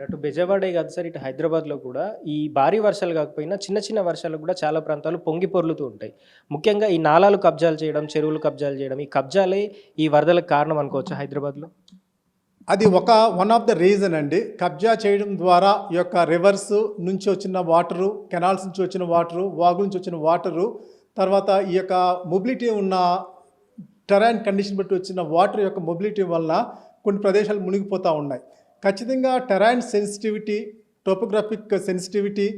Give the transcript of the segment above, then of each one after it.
Right అటు బెజవాడే కాదు sir ఇటు హైదరాబాద్లో కూడా ఈ భారీ వర్షాలు కాకపోయినా చిన్న చిన్న వర్షాలు కూడా చాలా ప్రాంతాలు పొంగి పొర్లుతూ ఉంటాయి. ముఖ్యంగా ఈ నాలాలు కబ్జాలు చేయడం చెరువులు కబ్జాలు చేయడం ఈ కబ్జాలే ఈ వరదలకు కారణం అనుకోవచ్చు హైదరాబాద్లో? అది ఒక వన్ ఆఫ్ ద రీజన్ అండి. కబ్జా చేయడం ద్వారా ఈ యొక్క రివర్స్ నుంచి వచ్చిన వాటరు కెనాల్స్ నుంచి వచ్చిన వాటరు వాగు నుంచి వచ్చిన వాటరు తర్వాత ఈ యొక్క మొబిలిటీ ఉన్న టెరాన్ కండిషన్ బట్టి వచ్చిన వాటర్ యొక్క మొబిలిటీ వల్ల కొన్ని ప్రదేశాలు మునిగిపోతూ ఉన్నాయి. ఖచ్చితంగా టెరాయిన్ సెన్సిటివిటీ టోపోగ్రఫిక్ సెన్సిటివిటీ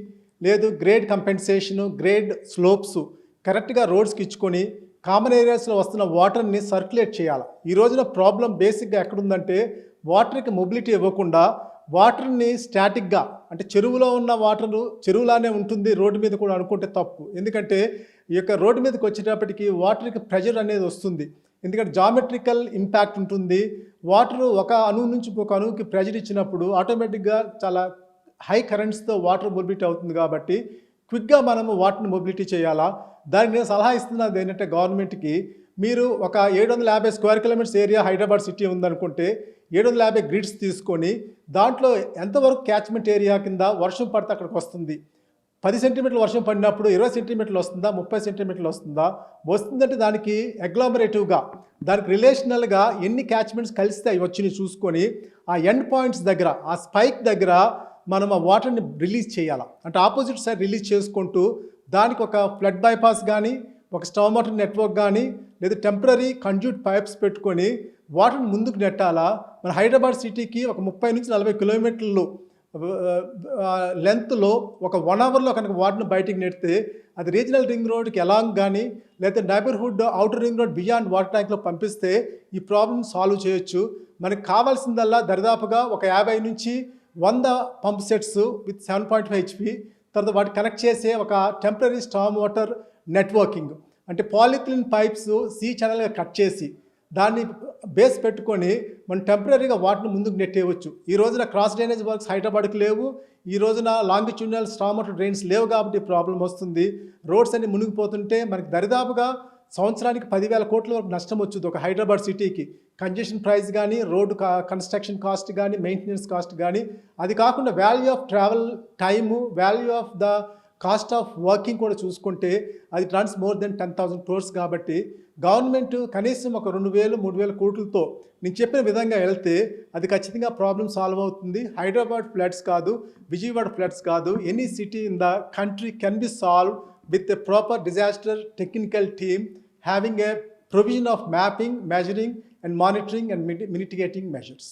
లేదు గ్రేడ్ కంపెన్సేషను గ్రేడ్ స్లోప్స్ కరెక్ట్గా రోడ్స్కి ఇచ్చుకొని కామన్ ఏరియాస్లో వస్తున్న వాటర్ని సర్క్యులేట్ చేయాలి. ఈ రోజున ప్రాబ్లం బేసిక్గా ఎక్కడుందంటే వాటర్కి మొబిలిటీ ఇవ్వకుండా వాటర్ని స్టాటిక్గా అంటే చెరువులో ఉన్న వాటర్ చెరువులానే ఉంటుంది రోడ్డు మీద కూడా అనుకుంటే తప్పు. ఎందుకంటే ఈ యొక్క రోడ్డు మీదకి వచ్చేటప్పటికి వాటర్కి ప్రెషర్ అనేది వస్తుంది. ఎందుకంటే జామెట్రికల్ ఇంపాక్ట్ ఉంటుంది. వాటర్ ఒక అణువు నుంచి ఒక అణువుకి ప్రెజర్ ఇచ్చినప్పుడు ఆటోమేటిక్గా చాలా హై కరెంట్స్తో వాటర్ మొబిలిటీ అవుతుంది కాబట్టి క్విక్గా మనము వాటర్ని మొబిలిటీ చేయాలా? దానికి నేను సలహా ఇస్తున్నది ఏంటంటే గవర్నమెంట్కి మీరు ఒక ఏడు వందల యాభై square kilometres area Hyderabad city ఉందనుకుంటే ఏడు వందల యాభై గ్రిడ్స్ తీసుకొని దాంట్లో ఎంతవరకు క్యాచ్మెంట్ ఏరియా కింద వర్షం పడితే అక్కడికి వస్తుంది? పది సెంటీమీటర్ల వర్షం పడినప్పుడు ఇరవై సెంటీమీటర్లు వస్తుందా ముప్పై సెంటీమీటర్లు వస్తుందా? వస్తుందంటే దానికి అగ్లామరేటివ్గా దానికి రిలేషనల్గా ఎన్ని క్యాచ్మెంట్స్ కలిస్తే అవి వచ్చినాయి చూసుకొని ఆ ఎండ్ పాయింట్స్ దగ్గర ఆ స్పైక్ దగ్గర మనం ఆ వాటర్ని రిలీజ్ చేయాలి. అంటే ఆపోజిట్ సైడ్ రిలీజ్ చేసుకుంటూ దానికి ఒక ఫ్లడ్ బైపాస్ కానీ ఒక స్టవ్ వాటర్ నెట్వర్క్ కానీ లేదా టెంపరీ కంజ్యూట్ పైప్స్ పెట్టుకొని వాటర్ని ముందుకు నెట్టాలా? మన హైదరాబాద్ సిటీకి ఒక ముప్పై నుంచి నలభై కిలోమీటర్లు లెంత్లో ఒక వన్ అవర్లో కనుక వాటర్ని బయటికి నెడితే అది రీజనల్ రింగ్ రోడ్కి ఎలాంగ్ కానీ లేకపోతే neighbourhood outer ring road beyond water ట్యాంక్లో పంపిస్తే ఈ ప్రాబ్లమ్ సాల్వ్ చేయొచ్చు. మనకు కావాల్సిందల్లా దరిదాపుగా ఒక యాభై నుంచి వంద pump sets with seven point five HP తర్వాత వాటి కనెక్ట్ చేసే ఒక టెంపరీ స్టామ్ వాటర్ నెట్వర్కింగ్. అంటే పాలిథిలిన్ పైప్స్ సీ ఛానల్గా కట్ చేసి దాన్ని బేస్ పెట్టుకొని మనం టెంపరీగా వాటిని ముందుకు నెట్టేయవచ్చు. ఈ రోజున క్రాస్ డ్రైనేజ్ వర్క్స్ హైదరాబాద్కి లేవు. ఈ రోజున లాంగిట్యూడినల్ స్టామ్ డ్రైన్స్ లేవు కాబట్టి ప్రాబ్లం వస్తుంది. రోడ్స్ అన్ని మునిగిపోతుంటే మనకి దరిదాపుగా సంవత్సరానికి పదివేల కోట్ల వరకు నష్టం వచ్చింది ఒక హైదరాబాద్ సిటీకి. కంజెషన్ ప్రైస్ కానీ రోడ్డు కన్స్ట్రక్షన్ కాస్ట్ కానీ మెయింటెనెన్స్ కాస్ట్ కానీ అది కాకుండా value of travel time value of the cost of working కూడా చూసుకుంటే అది runs more than ten thousand crores కాబట్టి గవర్నమెంట్ కనీసం ఒక రెండు వేలు మూడు వేల కోట్లతో నేను చెప్పిన విధంగా వెళ్తే అది ఖచ్చితంగా ప్రాబ్లం సాల్వ్ అవుతుంది హైదరాబాద్ ఫ్లడ్స్ కాదు విజయవాడ ఫ్లడ్స్ కాదు any city in the country can be solve with a proper disaster technical team having a provision of mapping measuring and monitoring and mitigating measures.